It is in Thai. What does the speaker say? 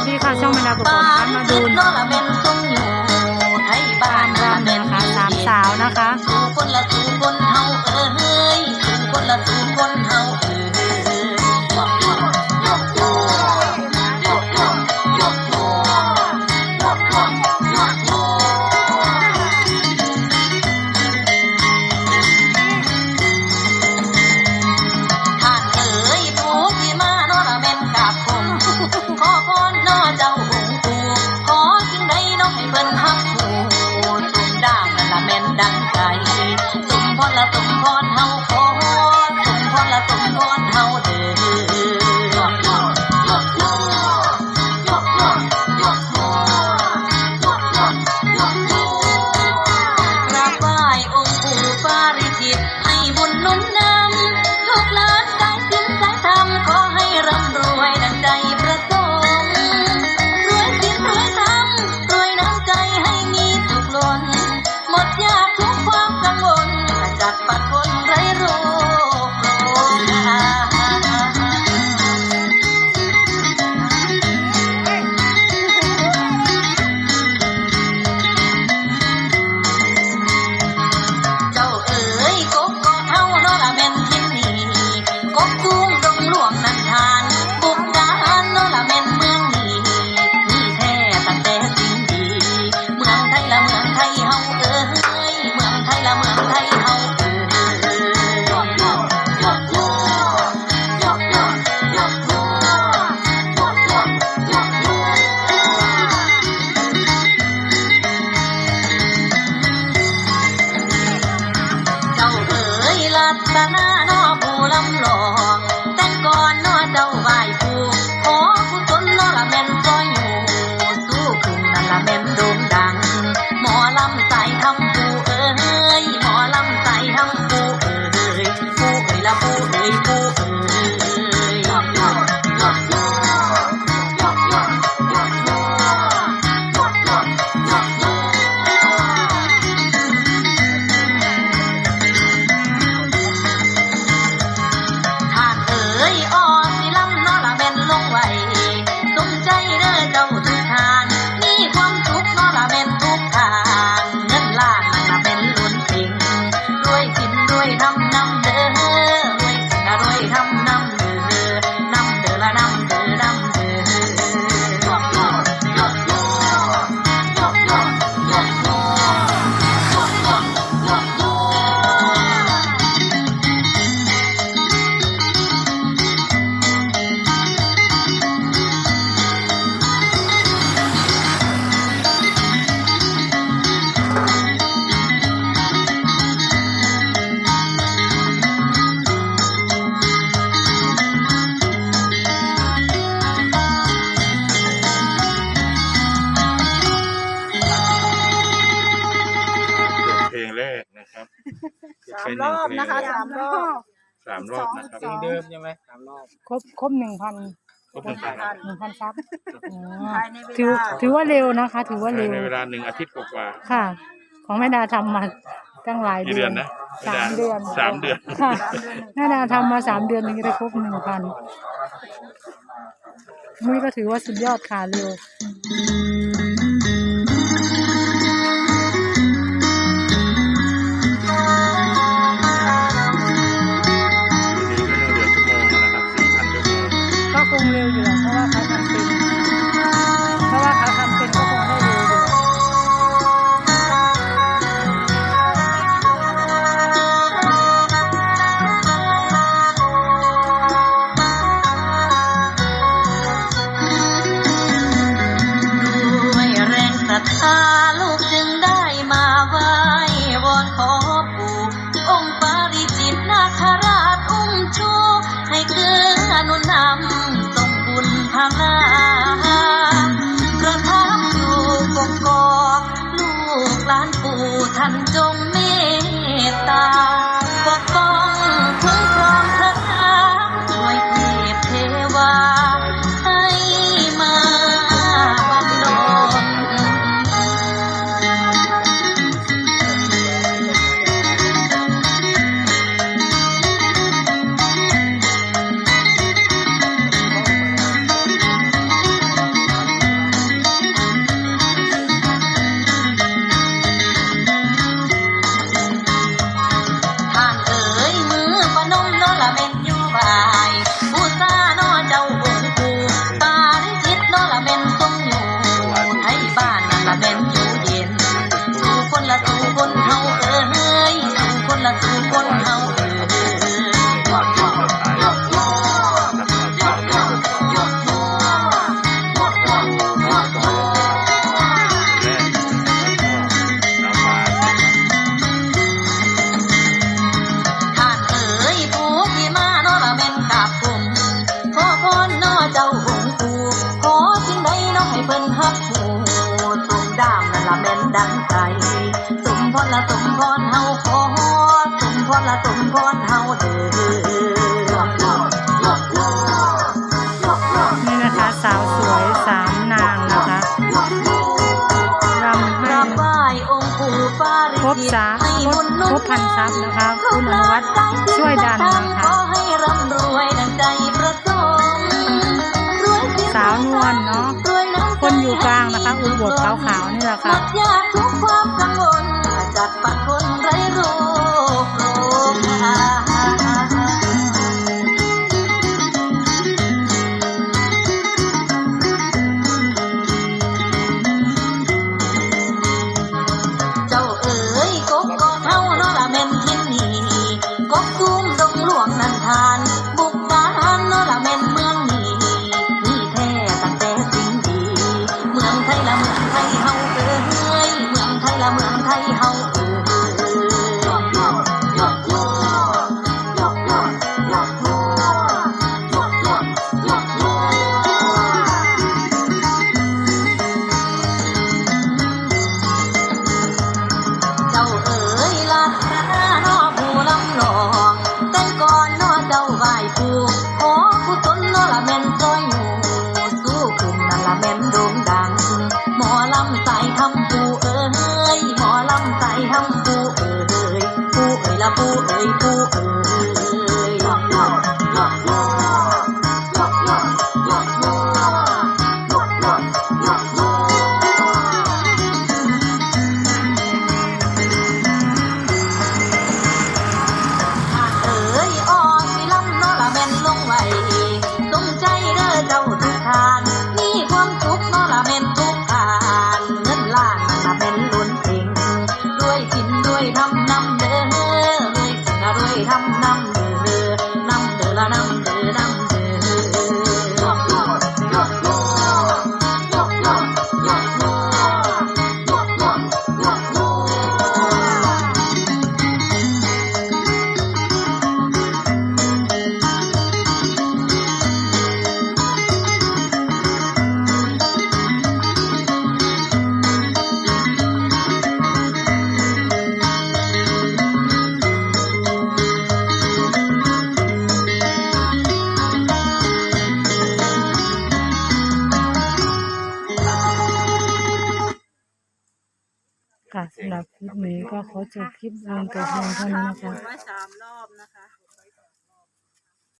สดีค่ะช่องแมนดาบุกนะคะมาดู อ๋ยลัตนาน้อผู้ลำหลองแต่ก่อนน้อเจ้าไหว้ผู้ขอกุศลน้อละแม่นซอยอยู่สู้คุณนั่นละแม่นโด่งดัง หมอลำใส่ทำผู้เอ้ยหมอลำใส่ทำผู้เอ้ยผู้เอ้ยละผู้เอ้ยผู้เอ๋ยามรอบนะคะสามรอบสามรอบนะครับสองเดิมใช่ไหมสามรอบครบครบหนึ่งพันครบหนึ่งพันหนึ่งพันซับอ๋อภายในเวถือลาถือว่าเร็วนะคะ ถือว่าเร็วในเวลาหนึ่งอาทิตย์กว่าค่ะ ของแม่ดาทำมาตั้งหลายๆกี่เดืเดืออนน นะสามเดือน สามเดือน ค่ะแม่ดาทำมาสามเดือนถึงจะได้ครบหนึ่งพันมุ้ยก็ถือว่าสุดยอดค่ะเร็ว นี่นะคะสาวสวยสามนางนะคะรำให้ครบสาครบคบพันทรัพย์นะคะคุณอนุวัฒน์ช่วยดันนะคะสาวนวลเนาะคนอยู่กลางนะคะอุบวบขาวๆนี่แหละค่ะ 我们太遗。 ก็ขอจบคลิปลงแต่เพียงเท่านี้นะคะ